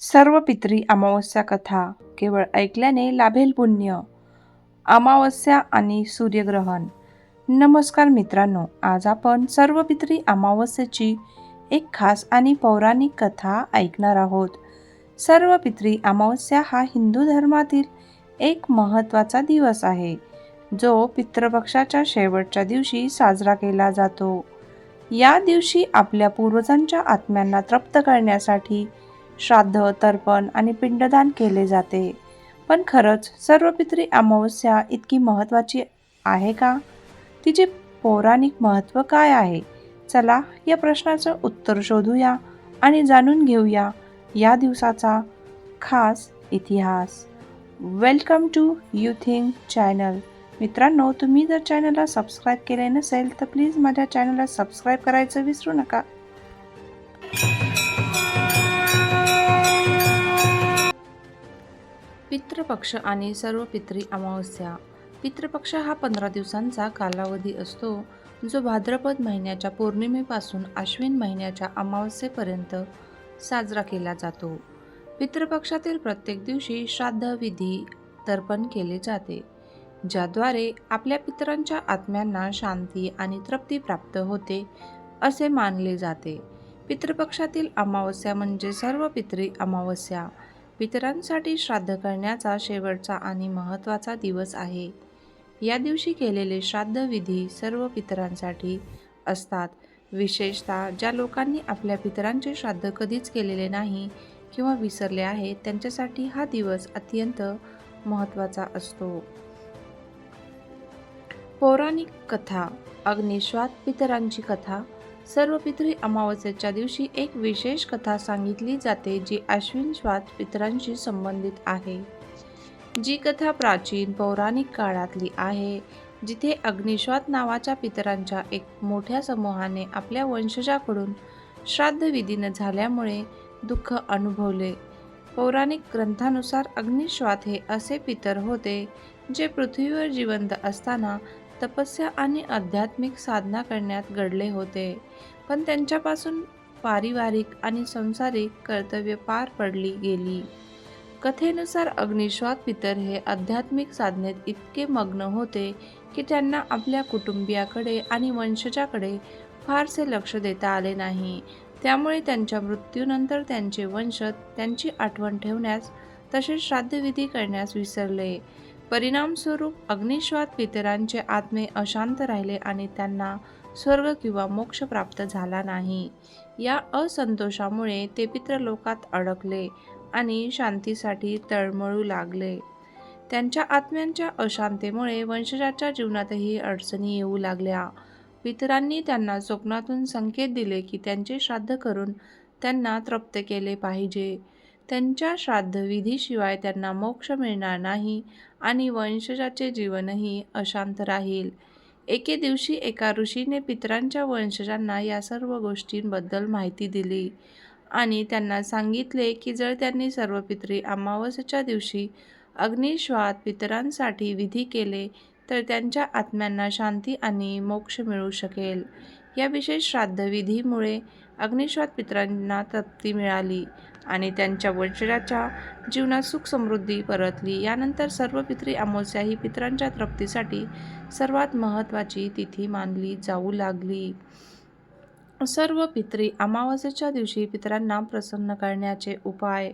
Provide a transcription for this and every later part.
सर्व पितरी अमावस्या कथा केवळ ऐकल्याने लाभेल पुण्य. अमावस्या आणि सूर्यग्रहण. नमस्कार मित्रांनो आज आपण सर्व पितरी अमावस्येची एक खास आणि पौराणिक कथा ऐकणार आहोत. सर्व पितरी अमावस्या हा हिंदू धर्मातील एक महत्त्वाचा दिवस आहे जो पितृपक्षाच्या शेवटच्या दिवशी साजरा केला जातो. या दिवशी आपल्या पूर्वजांच्या आत्म्यांना तृप्त करण्यासाठी श्राद्ध तर्पण आणि पिंडदान केले जाते. पण खरंच सर्व पित्री अमावस्या इतकी महत्त्वाची आहे का? तिचे पौराणिक महत्त्व काय आहे? चला या प्रश्नाचं उत्तर शोधूया आणि जाणून घेऊया या दिवसाचा खास इतिहास. Welcome to you think channel मित्रांनो तुम्ही जर चॅनलला सबस्क्राईब केले नसेल तर प्लीज माझ्या चॅनलला सबस्क्राईब करायचं विसरू नका. पितृपक्ष आणि सर्व पितरी अमावस्या. पितृपक्ष हा पंधरा दिवसांचा कालावधी असतो जो भाद्रपद महिन्याच्या पौर्णिमेपासून आश्विन महिन्याच्या अमावस्येपर्यंत साजरा केला जातो. पितृपक्षातील प्रत्येक दिवशी श्राद्धविधी तर्पण केले जाते ज्याद्वारे आपल्या पितरांच्या आत्म्यांना शांती आणि तृप्ती प्राप्त होते असे मानले जाते. पितृपक्षातील अमावस्या म्हणजे सर्व पितरी अमावस्या. पितरांसाठी श्राद्ध करण्याचा शेवटचा आणि महत्त्वाचा दिवस आहे. या दिवशी केलेले श्राद्ध विधी सर्व पितरांसाठी असतात. विशेषतः ज्या लोकांनी आपल्या पितरांचे श्राद्ध कधीच केलेले नाही किंवा विसरले आहे त्यांच्यासाठी हा दिवस अत्यंत महत्त्वाचा असतो. पौराणिक कथा अग्निश्वात पितरांची कथा सर्व पितृ अमावस्येच्या दिवशी एक विशेष कथा सांगितली जाते जी अश्विन श्वात पितरांशी संबंधित आहे. जी कथा प्राचीन पौराणिक काळातली आहे जिथे अग्निश्वात नावाच्या पितरांच्या एक मोठ्या समूहाने आपल्या वंशजाकडून श्राद्धविधी न झाल्यामुळे दुःख अनुभवले. पौराणिक ग्रंथानुसार अग्निश्वात हे असे पितर होते जे पृथ्वीवर जिवंत असताना तपस्या आणि आध्यात्मिक साधना करण्यात घडले होते. पण त्यांच्यापासून पारिवारिक आणि संसारिक कर्तव्य पार पडली गेली. कथेनुसार अग्निश्वात पितर हे आध्यात्मिक साधनेत इतके मग्न होते की त्यांना आपल्या कुटुंबियाकडे आणि वंशजाकडे फारसे लक्ष देता आले नाही. त्यामुळे त्यांच्या मृत्यूनंतर त्यांचे वंशज त्यांची आठवण ठेवण्यास तसेच श्राद्धविधी करण्यास विसरले. परिणामस्वरूप अग्निश्वात पितरांचे आत्मे अशांत राहिले आणि त्यांना स्वर्ग किंवा मोक्ष प्राप्त झाला नाही. या असंतोषामुळे ते पितृलोकात अडकले आणि शांतीसाठी तळमळू लागले. त्यांच्या आत्म्यांच्या अशांतेमुळे वंशजाच्या जीवनातही अडचणी येऊ लागल्या. पितरांनी त्यांना स्वप्नातून संकेत दिले की त्यांचे श्राद्ध करून त्यांना तृप्त केले पाहिजे. त्यांच्या श्राद्धविधीशिवाय त्यांना मोक्ष मिळणार नाही आणि वंशजाचे जीवनही अशांत राहील. एके दिवशी एका ऋषीने पितरांच्या वंशजांना या सर्व गोष्टींबद्दल माहिती दिली आणि त्यांना सांगितले की जर त्यांनी सर्व पितरी अमावस्याच्या दिवशी अग्निश्वात पितरांसाठी विधी केले तर त्यांच्या आत्म्यांना शांती आणि मोक्ष मिळू शकेल. या विशेष श्राद्धविधीमुळे अग्निश्वात पितरांना तृप्ती मिळाली आणि त्यांच्या वंशजाच्या जीवनात सुख समृद्धी परतली. यानंतर सर्व पितरी अमावस्या ही पितरांच्या तृप्तीसाठी सर्वात महत्त्वाची तिथी मानली जाऊ लागली. सर्व पितरी अमावस्येच्या दिवशी पितरांना प्रसन्न करण्याचे उपाय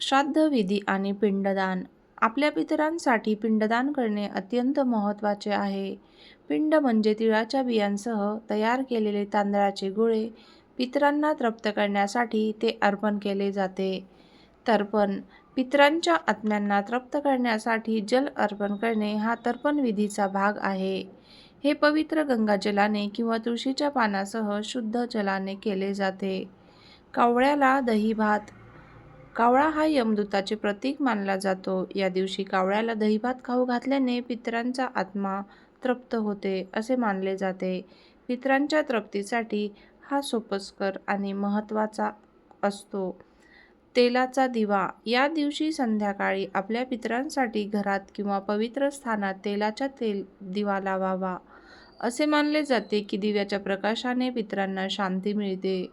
श्राद्धविधी आणि पिंडदान आपल्या पितरांसाठी पिंडदान करणे अत्यंत महत्त्वाचे आहे. पिंड म्हणजे तिळाच्या बियांसह तयार केलेले तांदळाचे गोळे पितरांना तृप्त करण्यासाठी ते अर्पण केले जाते. तर्पण पितरांच्या आत्म्यांना तृप्त करण्यासाठी जल अर्पण करणे हा तर्पण विधीचा भाग आहे. हे पवित्र गंगाजलाने किंवा तुळशीच्या पानासह शुद्ध जलाने केले जाते. कावळ्याला दही भात कावळा हा यमदूताचे प्रतीक मानला जातो. या दिवशी कावळ्याला दहीभात खाऊ घातल्याने पितरांचा आत्मा तृप्त होते असे मानले जाते. पितरांच्या तृप्तीसाठी हा सोपस्कर आणि महत्त्वाचा असतो. तेलाचा दिवा. या दिवशी संध्याकाळी आपल्या पितरांसाठी घरात किंवा पवित्र स्थानात तेलाचा तेल दिवा लावावा. असे मानले जाते की दिव्याच्या प्रकाशाने पितरांना शांती मिळते.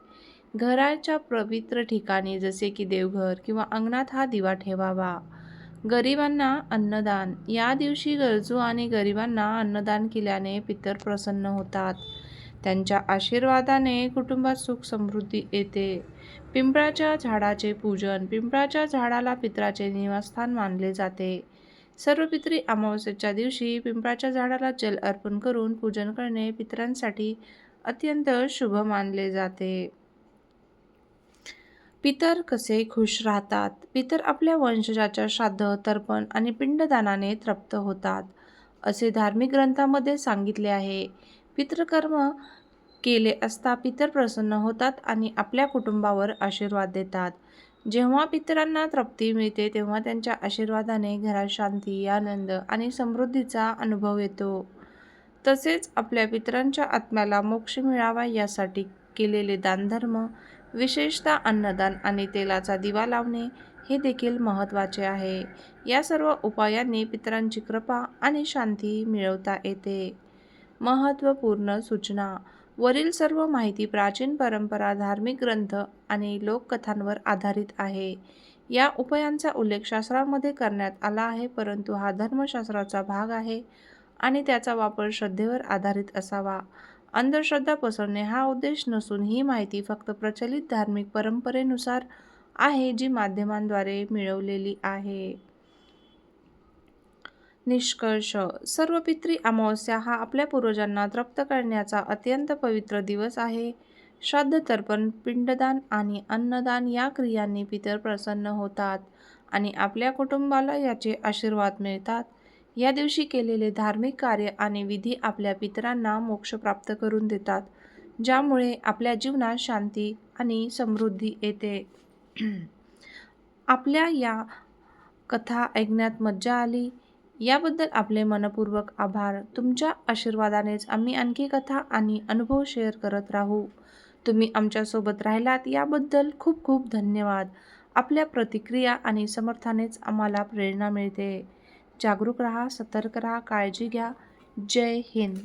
घराच्या पवित्र ठिकाणी जसे की देवघर किंवा अंगणात हा दिवा ठेवावा. गरिबांना अन्नदान. या दिवशी गरजू आणि गरिबांना अन्नदान केल्याने पितर प्रसन्न होतात. त्यांच्या आशीर्वादाने कुटुंबात सुख समृद्धी येते. पिंपळाच्या झाडाचे पूजन. पिंपळाच्या झाडाला पितराचे निवासस्थान मानले जाते. सर्व पित्री अमावस्येच्या दिवशी पिंपळाच्या झाडाला जल अर्पण करून पूजन करणे पितरांसाठी अत्यंत शुभ मानले जाते. पितर कसे खुश राहतात? पितर आपल्या वंशजाच्या श्राद्ध तर्पण आणि पिंडदानाने तृप्त होतात असे धार्मिक ग्रंथामध्ये सांगितले आहे. पितृकर्म केले असता पितर प्रसन्न होतात आणि आपल्या कुटुंबावर आशीर्वाद देतात. जेव्हा पितरांना तृप्ती मिळते तेव्हा त्यांच्या आशीर्वादाने घरात शांती आनंद आणि समृद्धीचा अनुभव येतो. तसेच आपल्या पितरांच्या आत्म्याला मोक्ष मिळावा यासाठी केलेले दानधर्म विशेषतः अन्नदान आणि तेलाचा दिवा लावणे हे देखील महत्त्वाचे आहे. या सर्व उपायांनी पितरांची कृपा आणि शांती मिळवता येते. महत्त्वपूर्ण सूचना. वरील सर्व माहिती प्राचीन परंपरा धार्मिक ग्रंथ आणि लोककथांवर आधारित आहे. या उपायांचा उल्लेख शास्त्रामध्ये करण्यात आला आहे परंतु हा धर्मशास्त्राचा भाग आहे आणि त्याचा वापर श्रद्धेवर आधारित असावा. अंधश्रद्धा पसरणे हा उद्देश नसून ही माहिती फक्त प्रचलित धार्मिक परंपरेनुसार आहे जी माध्यमांद्वारे मिळवलेली आहे. निष्कर्ष. सर्व पितरी अमावस्या हा आपल्या पूर्वजांना तृप्त करण्याचा अत्यंत पवित्र दिवस आहे. श्राद्ध तर्पण पिंडदान आणि अन्नदान या क्रियांनी पितर प्रसन्न होतात आणि आपल्या कुटुंबाला याचे आशीर्वाद मिळतात. या दिवशी केलेले धार्मिक कार्य आणि विधी आपल्या पितरांना मोक्ष प्राप्त करून देतात ज्यामुळे आपल्या जीवनात शांती आणि समृद्धी येते. आपल्या या कथा ऐकण्यात मज्जा आली. याबद्दल आपले मनपूर्वक आभार. तुमच्या आशीर्वादानेच आम्ही आणखी कथा आणि अनुभव शेअर करत राहू. तुम्ही आमच्यासोबत राहिलात याबद्दल खूप खूप धन्यवाद. आपल्या प्रतिक्रिया आणि समर्थानेच आम्हाला प्रेरणा मिळते. जागरूक रहा सतर्क रहा काळजी घ्या. जय हिंद.